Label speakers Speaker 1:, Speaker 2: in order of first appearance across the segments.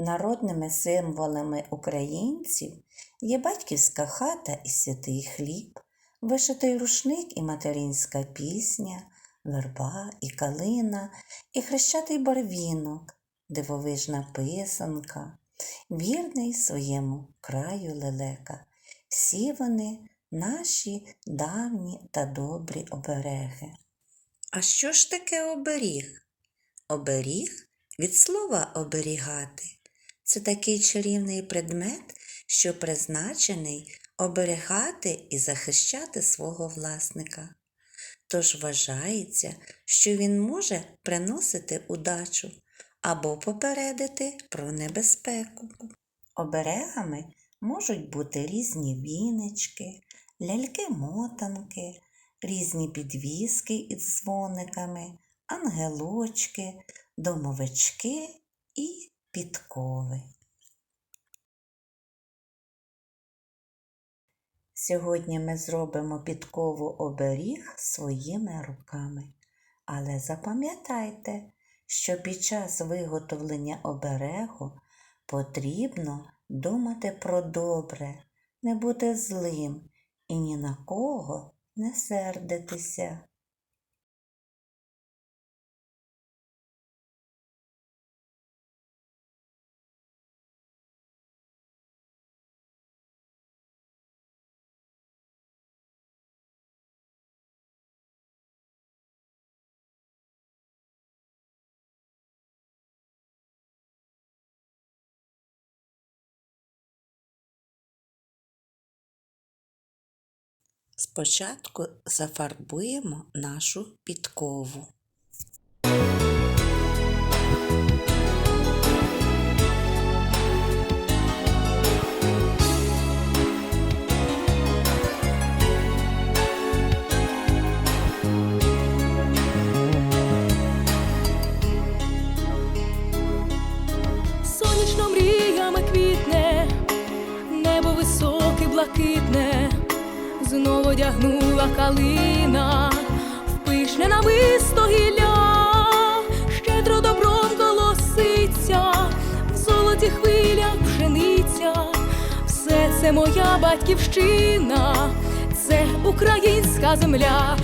Speaker 1: Народними символами українців є батьківська хата і святий хліб, вишитий рушник і материнська пісня, верба і калина, і хрещатий барвінок, дивовижна писанка, вірний своєму краю лелека. Всі вони наші давні та добрі обереги. А що ж таке оберіг? Оберіг від слова оберігати. Це такий чарівний предмет, що призначений оберігати і захищати свого власника. Тож вважається, що він може приносити удачу або попередити про небезпеку. Оберегами можуть бути різні вінички, ляльки-мотанки, різні підвіски із дзвониками, ангелочки, домовички і підкови. Сьогодні ми зробимо підкову оберіг своїми руками. Але запам'ятайте, що під час виготовлення оберегу потрібно думати про добре, не бути злим і ні на кого не сердитися. Спочатку зафарбуємо нашу підкову.
Speaker 2: Сонячно мріями квітне, небо високе, блакитне, знов одягнула калина, в пишне нависто гілля, щедро добром колоситься, в золоті хвилях пшениця, все це моя батьківщина, це українська земля,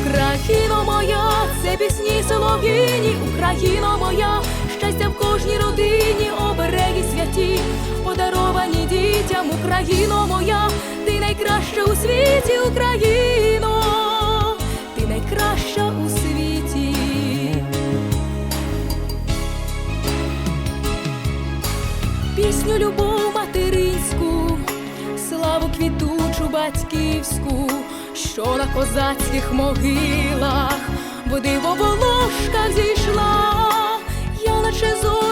Speaker 2: Україно моя, це пісні солов'їні, Україно моя, щастя в кожній родині, обереги святі, подаровані дітям, Україно моя, найкраща у світі, Україно, ти найкраща у світі. пісню любов материнську, славу квітучу батьківську, що на козацьких могилах, в диво волошках зійшла, я наче зоряну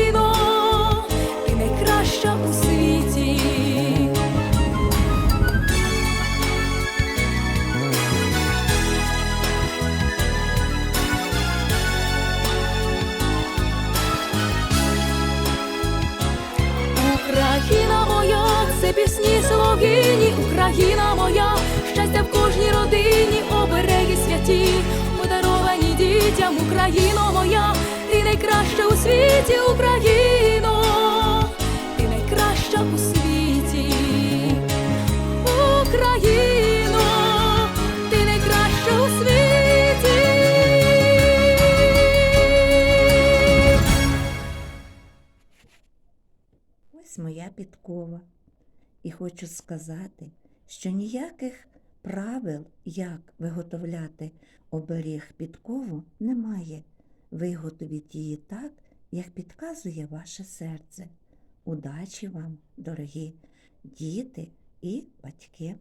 Speaker 2: Україна моя, щастя в кожній родині, обереги святі, подаровані дітям, Україно моя, ти найкраща у світі, Україно, ти найкраща у світі, Україно, ти найкраща у світі.
Speaker 1: Ось моя підкова. І хочу сказати, що ніяких правил, як виготовляти оберіг підкову, немає. Виготовіть її так, як підказує ваше серце. Удачі вам, дорогі діти і батьки!